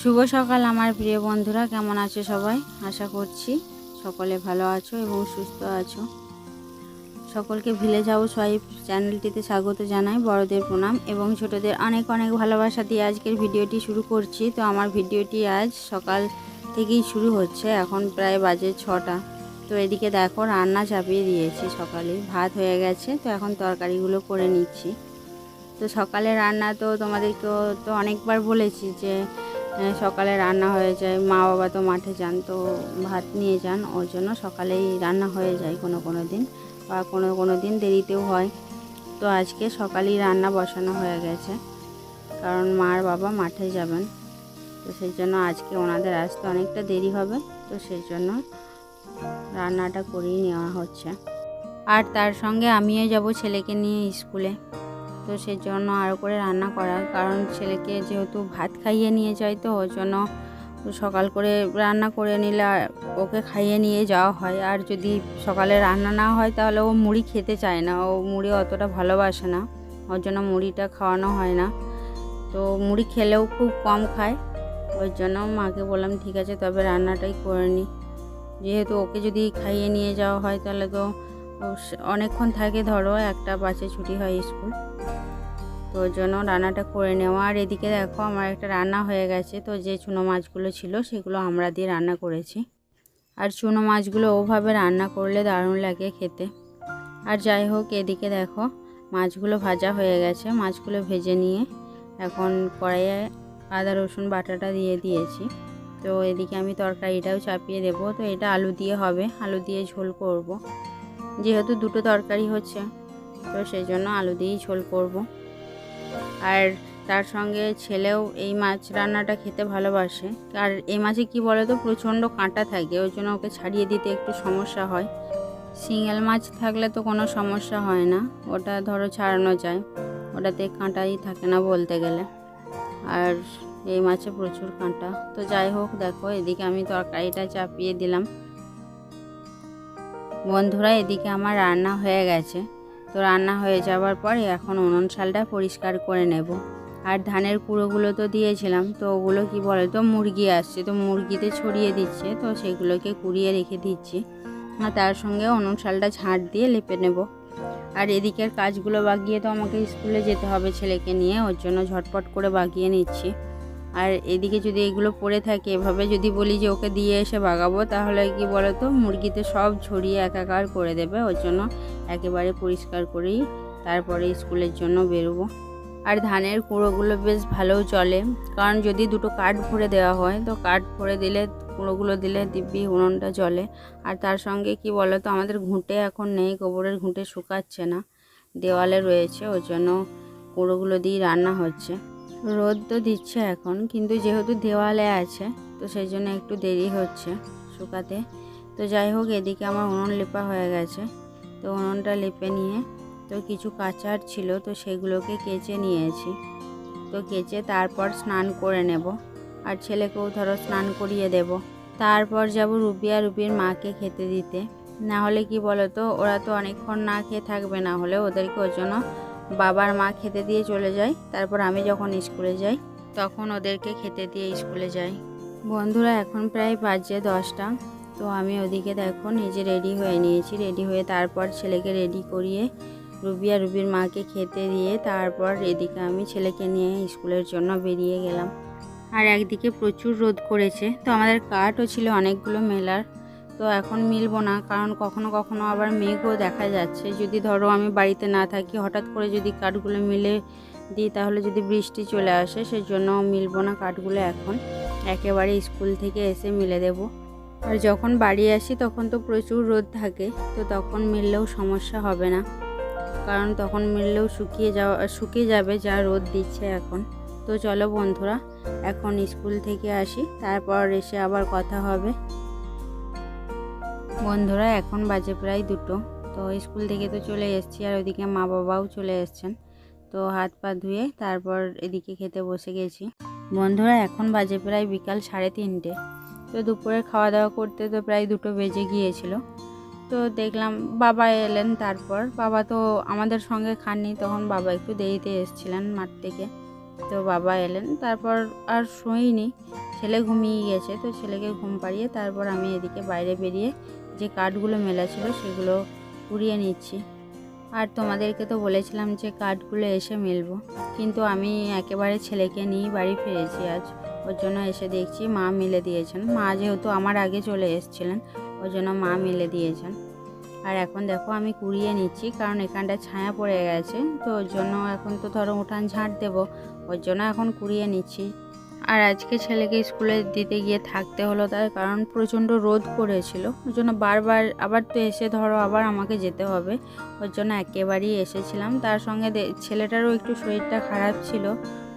শুভ সকাল আমার প্রিয় বন্ধুরা, কেমন আছো সবাই? আশা করছি সকলে ভালো আছো এবং সুস্থ আছো। সকলকে ভিলে যাও সোয়াইপ চ্যানেলটিতে স্বাগত জানাই, বড়দের প্রণাম এবং ছোটদের অনেক অনেক ভালোবাসা দিয়ে আজকের ভিডিওটি শুরু করছি। তো আমার ভিডিওটি আজ সকাল থেকেই শুরু হচ্ছে, এখন প্রায় বাজে ছটা। তো এদিকে দেখো, রান্না চাপিয়ে দিয়েছি সকালে, ভাত হয়ে গেছে, তো এখন তরকারিগুলো করে নিচ্ছি। তো সকালে রান্না তো তোমাদেরকেও তো অনেকবার বলেছি যে সকালে রান্না হয়ে যায়। মা বাবা তো মাঠে যান, তো ভাত নিয়ে যান। ওর জন্য সকালেই রান্না হয়ে যায় কোনো কোনো দিন বা কোনো কোনো দিন দেরিতেও হয়। তো আজকে সকালেই রান্না বসানো হয়ে গেছে। কারণ মার বাবা মাঠে যাবেন। তো সেই জন্য আজকে ওনাদের আসতে অনেকটা দেরি হবে। তো সেই জন্য রান্নাটা করেই নেওয়া হচ্ছে। আর তার সঙ্গে আমিও যাব ছেলেকে নিয়ে স্কুলে। তো সেই জন্য আরও করে রান্না করা কারণ ছেলেকে যেহেতু ভাত খাইয়ে নিয়ে যাই তো ওর জন্য সকাল করে রান্না করে নিলে ওকে খাইয়ে নিয়ে যাওয়া হয়। আর যদি সকালে রান্না না হয় তাহলে ও মুড়ি খেতে চায় না। ও মুড়ি অতটা ভালোবাসে না। ওর জন্য মুড়িটা খাওয়ানো হয় না। তো মুড়ি খেলেও খুব কম খায়। ওই জন্য মাকে বললাম, ঠিক আছে, তবে রান্নাটাই করে নিই যেহেতু ওকে যদি খাইয়ে নিয়ে যাওয়া হয় তাহলে তো অনেকক্ষণ থাকে, ধরো একটা বাসে ছুটি হয় স্কুল। তো ওই জন্য রান্নাটা করে নেওয়া। আর এদিকে দেখো আমার একটা রান্না হয়ে গেছে। তো যে চুনো মাছগুলো ছিল সেগুলো আমরা দিয়ে রান্না করেছি। আর চুনো মাছগুলো ওভাবে রান্না করলে দারুণ লাগে খেতে। আর যাই হোক, এদিকে দেখো মাছগুলো ভাজা হয়ে গেছে। মাছগুলো ভেজে নিয়ে এখন কড়াইয়ে আদা, রসুন, বাটাটা দিয়ে দিয়েছি। তো এদিকে আমি তরকারিটাও চাপিয়ে দেবো। তো এটা আলু দিয়ে হবে। আলু দিয়ে ঝোল করব। যেহেতু দুটো তরকারি হচ্ছে, তো সেই জন্য আলু দিয়েই ঝোল করব। আর তার সঙ্গে ছেলেও এই মাছ রান্নাটা খেতে ভালোবাসে। আর এই মাছে কি বলে তো প্রচণ্ড কাঁটা থাকে, ওই জন্য ওকে ছাড়িয়ে দিতে একটু সমস্যা হয়। সিঙ্গেল মাছ থাকলে তো কোনো সমস্যা হয় না, ওটা ধরো ছাড়ানো যায়। ওটাতে কাঁটাই থাকে না বলতে গেলে। আর এই মাছে প্রচুর কাঁটা। তো যাই হোক, দেখো, এদিকে আমি তরকারিটা চাপিয়ে দিলাম। বন্ধুরা, এদিকে আমার রান্না হয়ে গেছে। তো রান্না হয়ে যাওয়ার পরে এখন উনুন শালটা পরিষ্কার করে নেব। আর ধানের কুড়োগুলো তো দিয়েছিলাম, তো ওগুলো কি বলে তো মুরগি আসছে, তো মুরগিতে ছড়িয়ে দিচ্ছে, তো সেগুলোকে কুড়িয়ে রেখে দিচ্ছি। আর তার সঙ্গে উনুন শালটা ঝাঁট দিয়ে লেপে নেব। আর এদিকের কাজগুলো বাগিয়ে তো আমাকে স্কুলে যেতে হবে ছেলেকে নিয়ে, ওর জন্য ঝটপট করে বাগিয়ে নিচ্ছি। আর এদিকে যদি এগুলো পড়ে থাকে, এভাবে যদি বলি যে ওকে দিয়ে এসে বাগাবো, তাহলে কি বলো তো মুরগিতে সব ছড়িয়ে একাকার করে দেবে। ওর জন্য একেবারে পরিষ্কার করেই তারপরে স্কুলের জন্য বেরোবো। আর ধানের কুঁড়োগুলো বেশ ভালোও চলে। কারণ যদি দুটো কাঠ ভরে দেওয়া হয়, তো কাঠ ভরে দিলে, কুঁড়োগুলো দিলে দিব্যি উনুনটা জ্বলে। আর তার সঙ্গে কি বলো তো আমাদের ঘুঁটে এখন নেই, গোবরের ঘুঁটে শুকাচ্ছে না। দেওয়ালে রয়েছে, ওর জন্য কুঁড়োগুলো দিয়েই রান্না হচ্ছে। রোদ তো দিচ্ছে এখন, কিন্তু যেহেতু দেওয়ালে আছে, তো সেই জন্য একটু দেরি হচ্ছে শুকাতে। তো যাই হোক, এদিকে আমার উনুন লেপা হয়ে গেছে। তো উনুনটা লেপে নিয়ে, তো কিছু কাচার ছিল, তো সেগুলোকে কেচে নিয়েছি। তো কেচে তারপর স্নান করে নেব। আর ছেলেকেও ধরো স্নান করিয়ে দেব। তারপর যাব রুবি আর রুবির মাকে খেতে দিতে। না হলে কি বলো তো ওরা তো অনেকক্ষণ না খেয়ে থাকবে, না হলে ওদেরকে ওর জন্য বাবার মা খেতে দিয়ে চলে যায়। তারপর আমি যখন স্কুলে যাই, তখন ওদেরকে খেতে দিয়ে স্কুলে যাই। বন্ধুরা, এখন প্রায় বাজে দশটা। তো আমি ওদিকে দেখো নিজে রেডি হয়ে নিয়েছি। রেডি হয়ে তারপর ছেলেকে রেডি করিয়ে রুবি আর রুবির মাকে খেতে দিয়ে তারপর এদিকে আমি ছেলেকে নিয়ে স্কুলের জন্য বেরিয়ে গেলাম। আর একদিকে প্রচুর রোদ করেছে। তো আমাদের কাঠও ছিল অনেকগুলো মেলার। তো এখন মিলবো না, কারণ কখনো কখনো আবার মেঘও দেখা যাচ্ছে। যদি ধরো আমি বাড়িতে না থাকি, হঠাৎ করে যদি কাঠগুলো মিলে দিই, তাহলে যদি বৃষ্টি চলে আসে, সেজন্য মিলবো না কাঠগুলো এখন। একেবারে স্কুল থেকে এসে মিলে দেব। আর যখন বাড়ি আসি, তখন তো প্রচুর রোদ থাকে, তো তখন মিললেও সমস্যা হবে না। কারণ তখন মিললেও শুকিয়ে যাওয়া, শুকিয়ে যাবে যা রোদ দিচ্ছে এখন। তো চলো বন্ধুরা, এখন স্কুল থেকে আসি, তারপর এসে আবার কথা হবে। বন্ধুরা, এখন বাজে প্রায় দুটো। তো স্কুল থেকে তো চলে এসেছি আর ওইদিকে মা বাবাও চলে এসছেন। তো হাত পা ধুয়ে তারপর এদিকে খেতে বসে গেছি। বন্ধুরা, এখন বাজে প্রায় বিকাল সাড়ে তিনটে। তো দুপুরে খাওয়া দাওয়া করতে তো প্রায় দুটো বেজে গিয়েছিল। তো দেখলাম বাবা এলেন তারপর। বাবা তো আমাদের সঙ্গে খাননি, তখন বাবা একটু দেরিতে এসেছিলেন মাঠ থেকে। তো বাবা এলেন, তারপর আর শুইনি। ছেলে ঘুমিয়ে গেছে, তো ছেলেকে ঘুম পাড়িয়ে তারপর আমি এদিকে বাইরে বেরিয়ে যে কাঠগুলো মেলা ছিল সেগুলো কুড়িয়ে নিচ্ছি। আর তোমাদেরকে তো বলেছিলাম যে কাঠগুলো এসে মেলবো। কিন্তু আমি একেবারে ছেলেকে নিয়েই বাড়ি ফিরেছি আজ। ওর জন্য এসে দেখছি মা মিলে দিয়েছেন। মা যেহেতু আমার আগে চলে এসেছিলেন, ওর জন্য মা মিলে দিয়েছেন। আর এখন দেখো আমি কুড়িয়ে নিচ্ছি, কারণ এখানটা ছায়া পড়ে গেছে। তো ওর জন্য এখন তো ধরো উঠান ঝাঁট দেবো, ওর জন্য এখন কুড়িয়ে নিচ্ছি। আর আজকে ছেলেকে স্কুলে দিতে গিয়ে থাকতে হলো তার কারণ প্রচণ্ড রোদ করেছিল ওর জন্য বারবার আবার তো এসে ধরো আবার আমাকে যেতে হবে। ওর জন্য একেবারেই এসেছিলাম। তার সঙ্গে ছেলেটারও একটু শরীরটা খারাপ ছিল।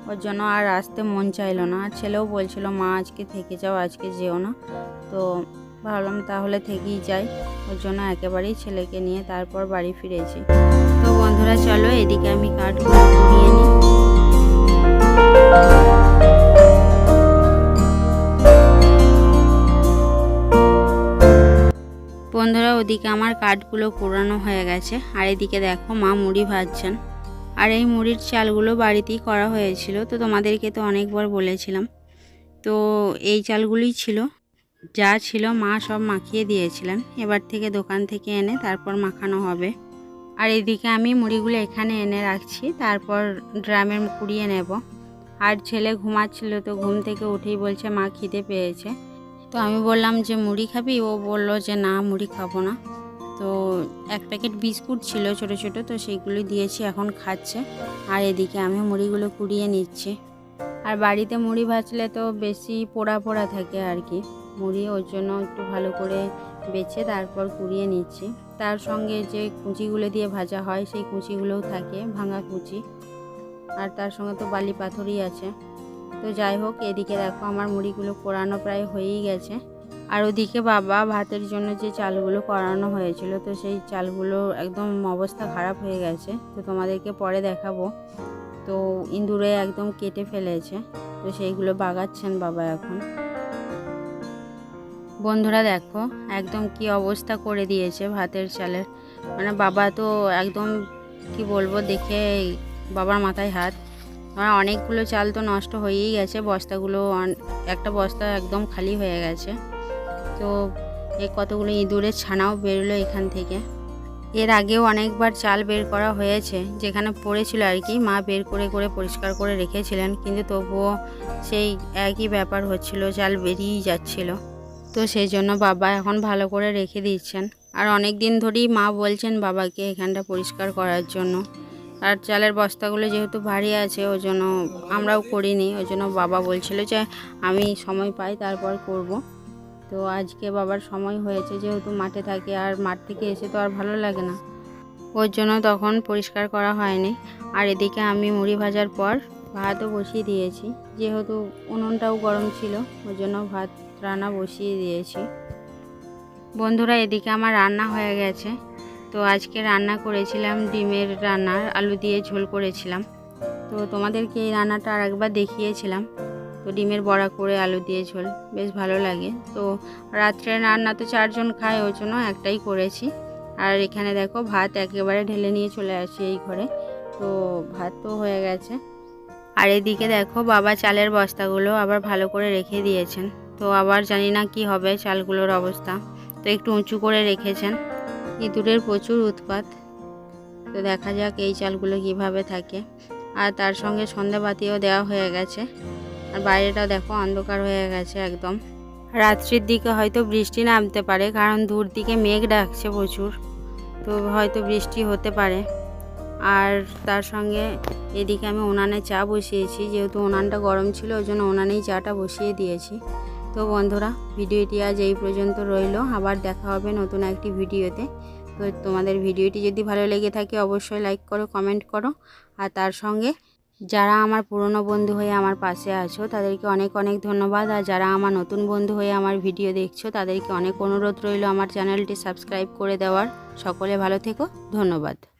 ওর জন্য আর আসতে মন চাইলো না। আর ছেলেও বলছিল, মা, আজকে থেকে যাও, আজকে যেও না। তো ভাবলাম তাহলে থেকেই যাই। ওর জন্য একেবারেই ছেলেকে নিয়ে তারপর বাড়ি ফিরেছি। তো বন্ধুরা, চলো এদিকে আমি কাঠগুলো কুড়িয়ে নিই। ওদিকে আমার কাঠগুলো কুড়ানো হয়ে গেছে। আর এদিকে দেখো মা মুড়ি ভাজছেন। আর এই মুড়ির চালগুলো বাড়িতেই করা হয়েছিল। তো তোমাদেরকে তো অনেকবার বলেছিলাম। তো এই চালগুলোই ছিল। যা ছিল মা সব মাখিয়ে দিয়েছিলেন। এবার থেকে দোকান থেকে এনে তারপর মাখানো হবে। আর এদিকে আমি মুড়িগুলো এখানে এনে রাখছি। তারপর ড্রামে কুড়িয়ে নেব। আর ছেলে ঘুমাচ্ছিল তো ঘুম থেকে উঠেই বলছে, মা খিদে পেয়েছে। তো আমি বললাম যে মুড়ি খাবি? ও বলল যে না, মুড়ি খাব না। তো এক প্যাকেট বিস্কুট ছিল ছোট ছোট, তো সেইগুলো দিয়েছি, এখন খাচ্ছে। আর এদিকে আমি মুড়িগুলো কুড়িয়ে নিচ্ছি। আর বাড়িতে মুড়ি ভাজলে তো বেশি পোড়া পোড়া থাকে আর কি। মুড়ি ওর জন্য একটু ভালো করে বেছে তারপর কুড়িয়ে নিচ্ছি। তার সঙ্গে যে কুচিগুলো দিয়ে ভাজা হয়, সেই কুচিগুলোও থাকে, ভাঙা কুচি। আর তার সঙ্গে তো বালি পাথরই আছে। তো যাই হোক, এদিকে দেখো আমার মুড়িগুলো কোরানো প্রায় হয়েই গেছে। আর ওদিকে বাবা ভাতের জন্য যে চালগুলো করানো হয়েছিল, তো সেই চালগুলো একদম অবস্থা খারাপ হয়ে গেছে। তো তোমাদেরকে পরে দেখাবো। তো ইঁদুরে একদম কেটে ফেলেছে। তো সেইগুলো বাগাচ্ছেন বাবা এখন। বন্ধুরা দেখো, একদম কি অবস্থা করে দিয়েছে ভাতের চালের। মানে বাবা তো একদম, কি বলব, দেখে বাবার মাথায় হাত। আমার অনেকগুলো চাল তো নষ্ট হয়েই গেছে, বস্তাগুলো একটা বস্তা একদম খালি হয়ে গেছে। তো এই কতগুলো ইঁদুরের ছানাও বেরোলো এখান থেকে। এর আগেও অনেকবার চাল বের করা হয়েছে, যেখানে পড়েছিল আর কি। মা বের করে করে পরিষ্কার করে রেখেছিলেন, কিন্তু তবুও সেই একই ব্যাপার হচ্ছিল, চাল বেরিয়েই যাচ্ছিল। তো সেই জন্য বাবা এখন ভালো করে রেখে দিচ্ছেন। আর অনেক দিন ধরেই মা বলছেন বাবাকে এখানটা পরিষ্কার করার জন্য। আর চালের বস্তাগুলো যেহেতু ভারী আছে ওই জন্য আমরাও করিনি ওই জন্য বাবা বলছিল যে আমি সময় পাই, তারপর করব। তো আজকে বাবার সময় হয়েছে, যেহেতু মাঠে থাকে আর মাঠ থেকে এসে তো আর ভালো লাগে না। ওর জন্য তখন পরিষ্কার করা হয়নি। আর এদিকে আমি মুড়ি ভাজার পর ভাতও বসিয়ে দিয়েছি। যেহেতু উনুনটাও গরম ছিল ওই জন্য ভাত রান্না বসিয়ে দিয়েছি। বন্ধুরা, এদিকে আমার রান্না হয়ে গেছে। তো আজকে রান্না করেছিলাম ডিমের রান্নার আলু দিয়ে ঝোল করেছিলাম। তো তোমাদেরকে এই রান্নাটা আর একবার দেখিয়েছিলাম। তো ডিমের বড়া করে আলু দিয়ে ঝোল, বেশ ভালো লাগে। তো রাত্রে রান্না তো চারজন খায়, ওই জন্য একটাই করেছি। আর এখানে দেখো ভাত একেবারে ঢেলে নিয়ে চলে আসি এই ঘরে। তো ভাত তো হয়ে গেছে। আর এদিকে দেখো বাবা চালের বস্তাগুলো আবার ভালো করে রেখে দিয়েছেন। তো আবার জানি না কি হবে চালগুলোর অবস্থা। তো একটু উঁচু করে রেখেছেন। ইঁদুরের প্রচুর উৎপাত। তো দেখা যাক এই চালগুলো কীভাবে থাকে। আর তার সঙ্গে সন্ধ্যাবাতিও দেওয়া হয়ে গেছে। আর বাইরেটা দেখো অন্ধকার হয়ে গেছে একদম। রাত্রির দিকে হয়তো বৃষ্টি নামতে পারে, কারণ দূর দিকে মেঘ ডাকছে প্রচুর। তো হয়তো বৃষ্টি হতে পারে। আর তার সঙ্গে এদিকে আমি উনানে চা বসিয়েছি, যেহেতু উনানটা গরম ছিল, ওই জন্য উনানেই চাটা বসিয়ে দিয়েছি। তো বন্ধুরা, ভিডিওটি আজ এই পর্যন্ত রইল। আবার দেখা হবে নতুন একটি ভিডিওতে। তো তোমাদের ভিডিওটি যদি ভালো লেগে থাকে, অবশ্যই লাইক করো কমেন্ট করো। আর তার সঙ্গে যারা আমার পুরনো বন্ধু হয়ে আমার পাশে আছো, তাদেরকে অনেক অনেক ধন্যবাদ। আর যারা আমার নতুন বন্ধু হয়ে আমার ভিডিও দেখছ, তাদেরকে অনেক অনুরোধ রইল আমার চ্যানেলটি সাবস্ক্রাইব করে দেওয়ার। সকলে ভালো থেকো, ধন্যবাদ।